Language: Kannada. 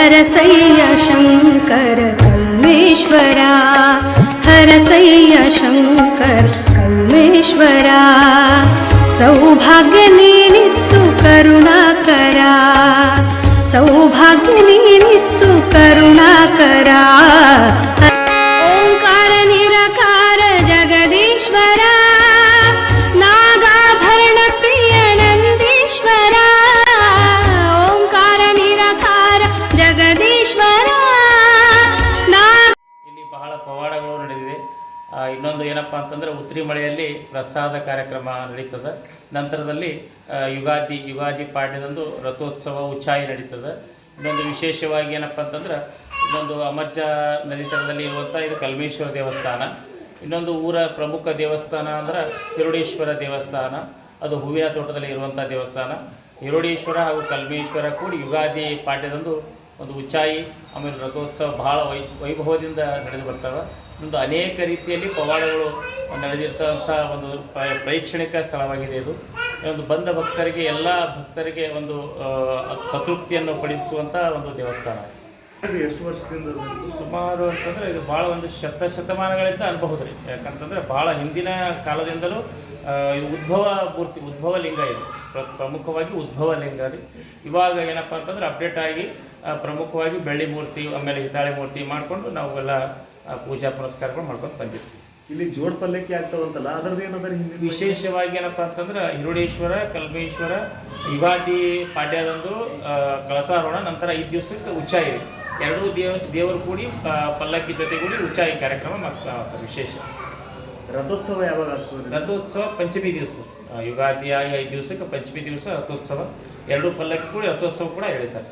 हरसय्य शङ्कर कल्मेश्वरा हरसय्य शङ्कर कल्मेश्वरा सौभाग्यनि करुणाकरा सौभाग्यनि करुणाकरा ಇನ್ನೊಂದು ಏನಪ್ಪ ಅಂತಂದ್ರೆ ಉತ್ತರಿ ಮಳೆಯಲ್ಲಿ ಪ್ರಸಾದ ಕಾರ್ಯಕ್ರಮ ನಡೀತದೆ. ನಂತರದಲ್ಲಿ ಯುಗಾದಿ ಯುಗಾದಿ ಪಾಡ್ಯದಂದು ರಥೋತ್ಸವ ಉಚ್ಚಾಯಿ ನಡೀತದೆ. ಇನ್ನೊಂದು ವಿಶೇಷವಾಗಿ ಏನಪ್ಪ ಅಂತಂದ್ರೆ, ಇನ್ನೊಂದು ಅಮರ್ಜ ನದಿ ತಟದಲ್ಲಿ ಇರುವಂಥ ಇದು ಕಲ್ಮೇಶ್ವರ ದೇವಸ್ಥಾನ. ಇನ್ನೊಂದು ಊರ ಪ್ರಮುಖ ದೇವಸ್ಥಾನ ಅಂದ್ರೆ ಹಿರುಡೇಶ್ವರ ದೇವಸ್ಥಾನ. ಅದು ಹೂವಿನ ತೋಟದಲ್ಲಿ ಇರುವಂಥ ದೇವಸ್ಥಾನ. ಹಿರುಡೇಶ್ವರ ಹಾಗೂ ಕಲ್ಮೇಶ್ವರ ಕೂಡಿ ಯುಗಾದಿ ಪಾಡ್ಯದಂದು ಒಂದು ಉಚ್ಚಾಯಿ ಆಮೇಲೆ ರಥೋತ್ಸವ ಭಾಳ ವೈ ವೈಭವದಿಂದ ನಡೆದು ಬರ್ತವೆ. ಒಂದು ಅನೇಕ ರೀತಿಯಲ್ಲಿ ಪವಾಡಗಳು ನಡೆದಿರ್ತಕ್ಕಂಥ ಒಂದು ಪ್ರೈಕ್ಷಣಿಕ ಸ್ಥಳವಾಗಿದೆ ಇದು. ಒಂದು ಬಂದ ಭಕ್ತರಿಗೆ ಎಲ್ಲ ಭಕ್ತರಿಗೆ ಒಂದು ಸತೃಪ್ತಿಯನ್ನು ಪಡಿಸುವಂಥ ಒಂದು ದೇವಸ್ಥಾನ. ಎಷ್ಟು ವರ್ಷದಿಂದ ಸುಮಾರು ಅಂತಂದರೆ ಇದು ಭಾಳ ಒಂದು ಶತ ಶತಮಾನಗಳಿಂದ ಅನ್ಬಹುದು ರೀ ಯಾಕಂತಂದ್ರೆ ಭಾಳ ಹಿಂದಿನ ಕಾಲದಿಂದಲೂ ಇದು ಉದ್ಭವ ಮೂರ್ತಿ ಉದ್ಭವ ಲಿಂಗ ಇದು. ಪ್ರಮುಖವಾಗಿ ಉದ್ಭವ ಲಿಂಗ ರೀ ಇವಾಗ ಏನಪ್ಪ ಅಂತಂದ್ರೆ ಅಪ್ಡೇಟ್ ಆಗಿ ಪ್ರಮುಖವಾಗಿ ಬೆಳ್ಳಿ ಮೂರ್ತಿ ಆಮೇಲೆ ಹಿತಾಳೆ ಮೂರ್ತಿ ಮಾಡಿಕೊಂಡು ನಾವೆಲ್ಲ ಪೂಜಾ ಪುನಸ್ಕಾರಗಳು ಮಾಡ್ಕೊಂಡು ಬಂದಿದ್ವಿ. ಇಲ್ಲಿ ಜೋಡ್ ಪಲ್ಲಕ್ಕಿ ಆಗ್ತಾವಂತಲ್ಲ ಅದರದ್ದು ಏನಂದ್ರೆ ವಿಶೇಷವಾಗಿ ಏನಪ್ಪ ಅಂತಂದ್ರೆ ಹಿರುಡೇಶ್ವರ ಕಲ್ಮೇಶ್ವರ ಯುಗಾದಿ ಪಾಡ್ಯದಂದು ಕಳಸಾರೋಣ ನಂತರ ಐದು ದಿವಸಕ್ಕೆ ಉಚ್ಚಾಯಿ. ಎರಡೂ ದೇವ ದೇವರು ಕೂಡಿ ಪಲ್ಲಕ್ಕಿ ಜೊತೆಗೂಡಿ ಉಚ್ಚಾಯಿ ಕಾರ್ಯಕ್ರಮ ಮಾಡ್ತಾ ವಿಶೇಷ. ರಥೋತ್ಸವ ಯಾವಾಗ ಆಗ್ತದೆ? ರಥೋತ್ಸವ ಪಂಚಮಿ ದಿವಸ. ಯುಗಾದಿ ಆಗಿ ಐದು ದಿವಸಕ್ಕೆ ಪಂಚಮಿ ದಿವಸ ರಥೋತ್ಸವ. ಎರಡೂ ಪಲ್ಲಕ್ಕಿ ಕೂಡಿ ರಥೋತ್ಸವ ಕೂಡ ಹೇಳ್ತಾರೆ.